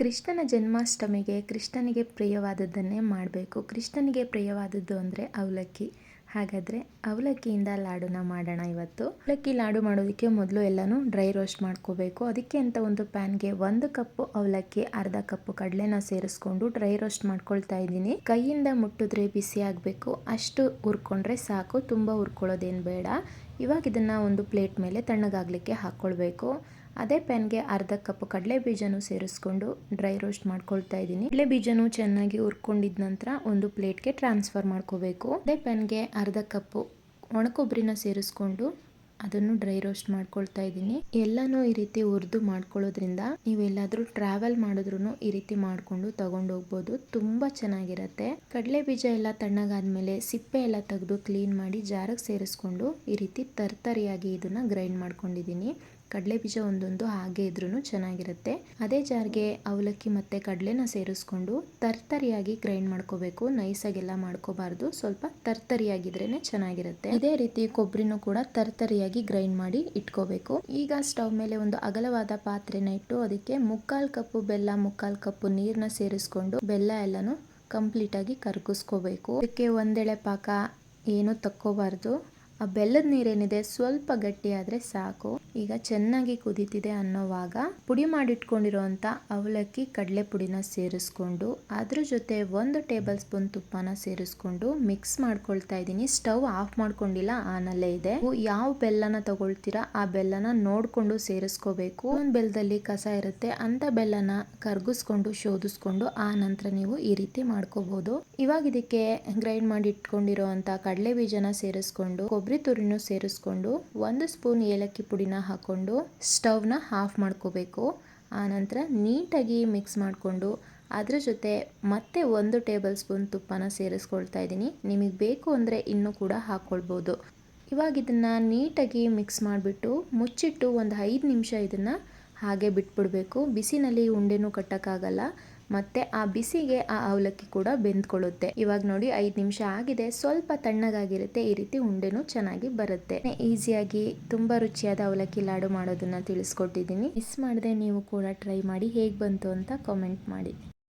ಕೃಷ್ಣನ ಜನ್ಮಾಷ್ಟಮಿಗೆ ಕೃಷ್ಣನಿಗೆ ಪ್ರಿಯವಾದದ್ದನ್ನೇ ಮಾಡಬೇಕು. ಕೃಷ್ಣನಿಗೆ ಪ್ರಿಯವಾದದ್ದು ಅಂದರೆ ಅವಲಕ್ಕಿ. ಹಾಗಾದರೆ ಅವಲಕ್ಕಿಯಿಂದ ಲಾಡುನ ಮಾಡೋಣ ಇವತ್ತು. ಅವಲಕ್ಕಿ ಲಾಡು ಮಾಡೋದಕ್ಕೆ ಮೊದಲು ಎಲ್ಲನೂ ಡ್ರೈ ರೋಸ್ಟ್ ಮಾಡ್ಕೋಬೇಕು. ಅದಕ್ಕೆ ಅಂತ ಒಂದು ಪ್ಯಾನ್ಗೆ ಒಂದು ಕಪ್ಪು ಅವಲಕ್ಕಿ, ಅರ್ಧ ಕಪ್ಪು ಕಡಲೆನ ಸೇರಿಸ್ಕೊಂಡು ಡ್ರೈ ರೋಸ್ಟ್ ಮಾಡ್ಕೊಳ್ತಾ ಇದ್ದೀನಿ. ಕೈಯಿಂದ ಮುಟ್ಟಿದ್ರೆ ಬಿಸಿ ಆಗಬೇಕು. ಅಷ್ಟು ಹುರ್ಕೊಂಡ್ರೆ ಸಾಕು. ತುಂಬ ಹುರ್ಕೊಳ್ಳೋದೇನು ಬೇಡ. ಇವಾಗ ಇದನ್ನು ಒಂದು ಪ್ಲೇಟ್ ಮೇಲೆ ತಣ್ಣಗಾಗಲಿಕ್ಕೆ ಹಾಕ್ಕೊಳ್ಬೇಕು ಅದೇ ಪ್ಯಾನ್ಗೆ ಅರ್ಧ ಕಪ್ ಕಡಲೆ ಬೀಜನೂ ಸೇರಿಸ್ಕೊಂಡು ಡ್ರೈ ರೋಸ್ಟ್ ಮಾಡ್ಕೊಳ್ತಾ ಇದ್ದೀನಿ. ಕಡಲೆ ಬೀಜನೂ ಚೆನ್ನಾಗಿ ಹುರ್ಕೊಂಡಿದ ನಂತರ ಒಂದು ಪ್ಲೇಟ್ಗೆ ಟ್ರಾನ್ಸ್ಫರ್ ಮಾಡ್ಕೋಬೇಕು. ಅದೇ ಪ್ಯಾನ್ಗೆ ಅರ್ಧ ಕಪ್ಪು ಒಣಕೊಬ್ಬರಿನ ಸೇರಿಸ್ಕೊಂಡು ಅದನ್ನು ಡ್ರೈ ರೋಸ್ಟ್ ಮಾಡ್ಕೊಳ್ತಾ ಇದ್ದೀನಿ. ಎಲ್ಲನೂ ಈ ರೀತಿ ಹುರಿದು ಮಾಡ್ಕೊಳ್ಳೋದ್ರಿಂದ ನೀವೆಲ್ಲಾದರೂ ಟ್ರಾವೆಲ್ ಮಾಡಿದ್ರು ಈ ರೀತಿ ಮಾಡಿಕೊಂಡು ತಗೊಂಡು ಹೋಗ್ಬೋದು. ತುಂಬ ಚೆನ್ನಾಗಿರುತ್ತೆ. ಕಡಲೆ ಬೀಜ ಎಲ್ಲ ತಣ್ಣಗಾದ್ಮೇಲೆ ಸಿಪ್ಪೆ ಎಲ್ಲ ತೆಗೆದು ಕ್ಲೀನ್ ಮಾಡಿ ಜಾರಕ್ಕೆ ಸೇರಿಸ್ಕೊಂಡು ಈ ರೀತಿ ತರ್ತರಿಯಾಗಿ ಇದನ್ನು ಗ್ರೈಂಡ್ ಮಾಡ್ಕೊಂಡಿದ್ದೀನಿ. ಕಡಲೆ ಬೀಜ ಒಂದೊಂದು ಹಾಗೆ ಇದ್ರೂ ಚೆನ್ನಾಗಿರುತ್ತೆ. ಅದೇ ಜಾರ್ಗೆ ಅವಲಕ್ಕಿ ಮತ್ತು ಕಡಲೆನ ಸೇರಿಸ್ಕೊಂಡು ತರ್ತರಿಯಾಗಿ ಗ್ರೈಂಡ್ ಮಾಡ್ಕೋಬೇಕು. ನೈಸಾಗೆಲ್ಲ ಮಾಡ್ಕೋಬಾರ್ದು. ಸ್ವಲ್ಪ ತರ್ತರಿಯಾಗಿದ್ರೇ ಚೆನ್ನಾಗಿರುತ್ತೆ. ಇದೇ ರೀತಿ ಕೊಬ್ಬರಿನೂ ಕೂಡ ತರ್ತರಿಯಾಗಿ ಗ್ರೈಂಡ್ ಮಾಡಿ ಇಟ್ಕೋಬೇಕು. ಈಗ ಸ್ಟವ್ ಮೇಲೆ ಒಂದು ಅಗಲವಾದ ಪಾತ್ರೆನ ಇಟ್ಟು ಅದಕ್ಕೆ ಮುಕ್ಕಾಲು ಕಪ್ಪು ಬೆಲ್ಲ, ಮುಕ್ಕಾಲು ಕಪ್ಪು ನೀರನ್ನ ಸೇರಿಸ್ಕೊಂಡು ಬೆಲ್ಲ ಎಲ್ಲನೂ ಕಂಪ್ಲೀಟಾಗಿ ಕರ್ಗಿಸ್ಕೋಬೇಕು. ಅದಕ್ಕೆ ಒಂದೆಳೆ ಪಾಕ ಏನು ತಕ್ಕೋಬಾರ್ದು. ಆ ಬೆಲ್ಲದ ನೀರೇನಿದೆ? ಸ್ವಲ್ಪ ಗಟ್ಟಿ ಆದ್ರೆ ಸಾಕು. ಈಗ ಚೆನ್ನಾಗಿ ಕುದೀತಿದೆ ಅನ್ನೋವಾಗ ಪುಡಿ ಮಾಡಿಟ್ಕೊಂಡಿರೋಂಥ ಅವಲಕ್ಕಿ ಕಡಲೆ ಪುಡಿನ ಸೇರಿಸ್ಕೊಂಡು, ಅದ್ರ ಜೊತೆ ಒಂದು ಟೇಬಲ್ ಸ್ಪೂನ್ ತುಪ್ಪನ ಸೇರಿಸ್ಕೊಂಡು ಮಿಕ್ಸ್ ಮಾಡ್ಕೊಳ್ತಾ ಇದ್ದೀನಿ. ಸ್ಟವ್ ಆಫ್ ಮಾಡ್ಕೊಂಡಿಲ್ಲ, ಆನಲ್ಲೇ ಇದೆ. ಯಾವ ಬೆಲ್ಲನ ತಗೊಳ್ತೀರಾ, ಆ ಬೆಲ್ಲನ ನೋಡ್ಕೊಂಡು ಸೇರಿಸ್ಕೋಬೇಕು. ಒಂದು ಬೆಲ್ಲದಲ್ಲಿ ಕಸ ಇರುತ್ತೆ, ಅಂತ ಬೆಲ್ಲನ ಕರ್ಗಿಸ್ಕೊಂಡು, ಶೋಧಿಸ್ಕೊಂಡು ಆ ನಂತರ ನೀವು ಈ ರೀತಿ ಮಾಡ್ಕೋಬಹುದು ಇವಾಗ ಇದಕ್ಕೆ ಗ್ರೈಂಡ್ ಮಾಡಿ ಇಟ್ಕೊಂಡಿರುವಂತ ಕಡಲೆ ಬೀಜನ ಸೇರಿಸ್ಕೊಂಡು ಕೊಬ್ಬರಿ ತುರಿನೂ ಸೇರಿಸ್ಕೊಂಡು ಒಂದು ಸ್ಪೂನ್ ಏಲಕ್ಕಿ ಪುಡಿನ ಹಾಕ್ಕೊಂಡು ಸ್ಟವ್ನ ಆಫ್ ಮಾಡ್ಕೋಬೇಕು. ಆನಂತರ ನೀಟಾಗಿ ಮಿಕ್ಸ್ ಮಾಡಿಕೊಂಡು ಅದರ ಜೊತೆ ಮತ್ತೆ ಒಂದು ಟೇಬಲ್ ಸ್ಪೂನ್ ತುಪ್ಪನ ಸೇರಿಸ್ಕೊಳ್ತಾ ಇದ್ದೀನಿ. ನಿಮಗೆ ಬೇಕು ಅಂದರೆ ಇನ್ನೂ ಕೂಡ ಹಾಕ್ಕೊಳ್ಬೋದು ಇವಾಗ ಇದನ್ನು ನೀಟಾಗಿ ಮಿಕ್ಸ್ ಮಾಡಿಬಿಟ್ಟು ಮುಚ್ಚಿಟ್ಟು ಒಂದು ಐದು ನಿಮಿಷ ಇದನ್ನು ಹಾಗೆ ಬಿಟ್ಬಿಡಬೇಕು. ಬಿಸಿನಲ್ಲಿ ಉಂಡೆನೂ ಕಟ್ಟೋಕ್ಕಾಗಲ್ಲ. ಮತ್ತೆ ಆ ಬಿಸಿಗೆ ಆ ಅವಲಕ್ಕಿ ಕೂಡ ಬೆಂದ್ಕೊಳ್ಳುತ್ತೆ. ಇವಾಗ ನೋಡಿ ಐದು ನಿಮಿಷ ಆಗಿದೆ. ಸ್ವಲ್ಪ ತಣ್ಣಗಾಗಿರುತ್ತೆ. ಈ ರೀತಿ ಉಂಡೆನೂ ಚೆನ್ನಾಗಿ ಬರುತ್ತೆ. ಈಸಿಯಾಗಿ ತುಂಬ ರುಚಿಯಾದ ಅವಲಕ್ಕಿ ಲಾಡು ಮಾಡೋದನ್ನ ತಿಳಿಸ್ಕೊಟ್ಟಿದ್ದೀನಿ. ಮಿಸ್ ಮಾಡದೆ ನೀವು ಕೂಡ ಟ್ರೈ ಮಾಡಿ. ಹೇಗೆ ಬಂತು ಅಂತ ಕಾಮೆಂಟ್ ಮಾಡಿ.